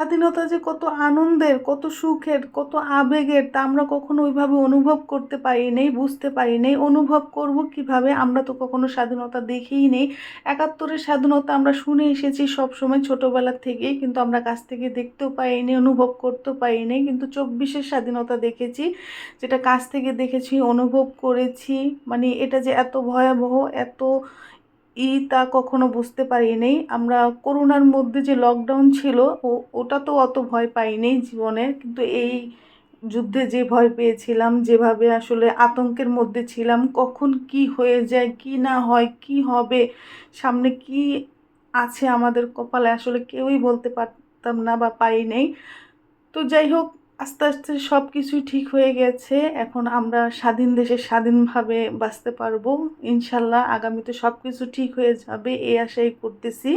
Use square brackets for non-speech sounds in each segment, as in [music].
স্বাধীনতা যে কত আনন্দের, কত সুখের, কত আবেগের, তা আমরা কখনো ওইভাবে অনুভব করতে পারি নেই, বুঝতে পারি নেই। অনুভব করব কীভাবে? আমরা তো কখনো স্বাধীনতা দেখেই নেই। একাত্তরের স্বাধীনতা আমরা শুনে এসেছি সব সময় ছোটোবেলার থেকেই, কিন্তু আমরা কাছ থেকে দেখতেও পাইনি অনুভব করতেও পারিনি কিন্তু চব্বিশের স্বাধীনতা দেখেছি, যেটা কাছ থেকে দেখেছি, অনুভব করেছি। মানে এটা যে এত ভয়াবহ, এত ই তা কখনো বুঝতে পারি পারিনি। আমরা করোনার মধ্যে যে লকডাউন ছিল ওটা তো অত ভয় পাইনি জীবনে। কিন্তু এই যুদ্ধে যে ভয় পেয়েছিলাম, যেভাবে আসলে আতঙ্কের মধ্যে ছিলাম, কখন কি হয়ে যায়, কি না হয়, কি হবে, সামনে কি আছে আমাদের কপালে আসলে কেউই বলতে পারতাম না বা পারি নেই তো যাই হোক আস্তে আস্তে সব কিছুই ঠিক হয়ে গেছে। এখন আমরা স্বাধীন দেশে স্বাধীনভাবে বাঁচতে পারব। ইনশাল্লাহ আগামীতে সব কিছু ঠিক হয়ে যাবে, এই আশাই করতেছি।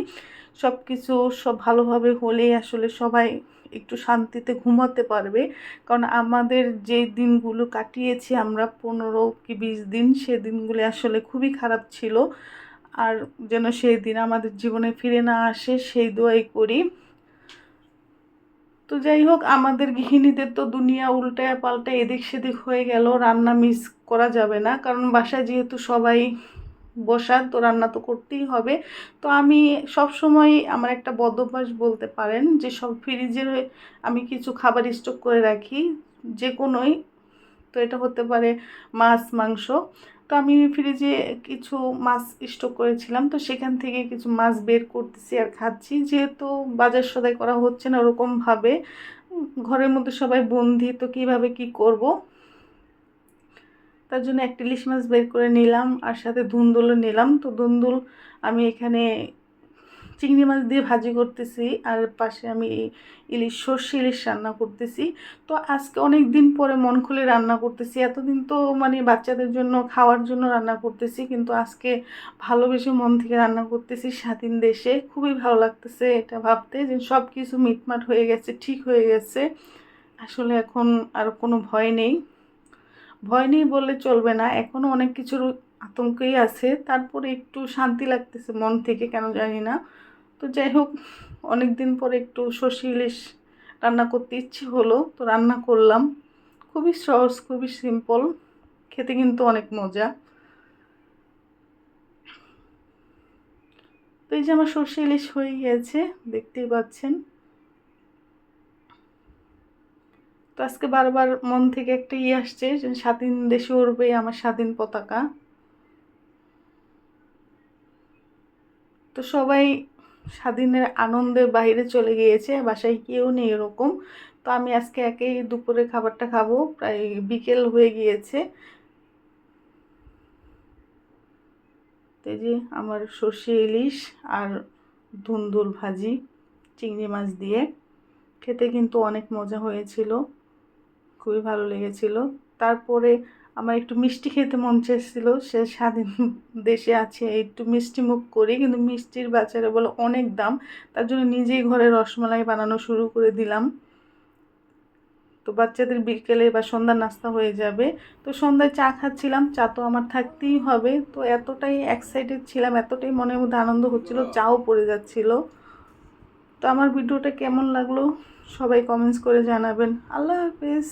সব কিছু সব ভালোভাবে হলেই আসলে সবাই একটু শান্তিতে ঘুমাতে পারবে। কারণ আমাদের যে দিনগুলো কাটিয়েছি আমরা পনেরো কি বিশ দিন, সে দিনগুলি আসলে খুবই খারাপ ছিল। আর যেন সেই দিন আমাদের জীবনে ফিরে না আসে, সেই দোয়াই করি। তো যাই হোক, আমাদের গৃহিণীদের তো দুনিয়া উল্টায় পাল্টায় এদিক সেদিক হয়ে গেল, রান্না মিস করা যাবে না। কারণ বাসায় যেহেতু সবাই বসা তো রান্না তো করতেই হবে। তো আমি সব সময় আমার একটা বদ অভ্যাস বলতে পারেন যে, সব ফ্রিজে আমি কিছু খাবার স্টক করে রাখি, যে কোনোই। তো এটা হতে পারে মাছ, মাংস। তো আমি ফ্রিজে কিছু মাছ স্টক করেছিলাম, তো সেখান থেকে কিছু মাছ বের করতেছি আর খাচ্ছি। যেহেতু বাজার সদাই করা হচ্ছে না ওরকমভাবে, ঘরের মধ্যে সবাই বন্দি, তো কীভাবে কি করব? তার জন্য একটা ইলিশ মাছ বের করে নিলাম আর সাথে ধুন্দুলও নিলাম। তো ধুন্দুল আমি এখানে চিংড়ি মাছ দিয়ে ভাজি করতেছি, আর পাশে আমি ইলিশ, সর্ষে ইলিশ রান্না করতেছি। তো আজকে অনেক দিন পরে মন খুলে রান্না করতেছি। এতদিন তো মানে বাচ্চাদের জন্য, খাওয়ার জন্য রান্না করতেছি, কিন্তু আজকে ভালোবেসে মন থেকে রান্না করতেছি স্বাধীন দেশে। খুবই ভালো লাগতেছে এটা ভাবতে, যে সব কিছু মিটমাট হয়ে গেছে, ঠিক হয়ে গেছে। আসলে এখন আর কোনো ভয় নেই। ভয় নেই বললে চলবে না। এখনও অনেক কিছুর আতঙ্কই আছে। তারপরে একটু শান্তি লাগতেছে মন থেকে, কেন জানি না। তো যাই হোক অনেক দিন পরে একটু সর্ষে ইলিশ রান্না করতে ইচ্ছে হলো, তো রান্না করলাম। খুবই সহজ, খুবই সিম্পল খেতে কিন্তু অনেক মজা। তো এই যে আমার সর্ষে ইলিশ হয়ে গিয়েছে, দেখতেই পাচ্ছেন। তো আজকে বারবার মন থেকে একটা ইয়ে আসছে যে স্বাধীন দেশে উড়বে আমার স্বাধীন পতাকা। তো সবাই স্বাধীনের আনন্দে বাইরে চলে গিয়েছে, বাসায় কেউ নেই এরকম। তো আমি আজকে একেই দুপুরে খাবারটা খাব, প্রায় বিকেল হয়ে গিয়েছে। তো এই যে আমার সর্ষে ইলিশ আর ধুন্দুল ভাজি, চিংড়ি মাছ দিয়ে। খেতে কিন্তু অনেক মজা হয়েছিল, খুবই ভালো লেগেছিল। তারপরে আমার একটু মিষ্টি খেতে মন চেয়েছিল, সে স্বাধীন [laughs] দেশে আছে, একটু মিষ্টি মুখ করি, কিন্তু মিষ্টির বাজারে বলে অনেক দাম, তার জন্য নিজেই ঘরে রসমালাই বানানো শুরু করে দিলাম। তো বাচ্চাদের বিকেলে বা সন্ধ্যা নাস্তা হয়ে যাবে। তো সন্ধ্যায় চা খাচ্ছিলাম, চা তো আমার থাকতেই হবে। তো এতটাই এক্সাইটেড ছিলাম, এতটাই মনের মধ্যে আনন্দ হচ্ছিল, চাও পড়ে যাচ্ছিল। তো আমার ভিডিওটা কেমন লাগল সবাই কমেন্টস করে জানাবেন। আল্লাহ হাফেজ।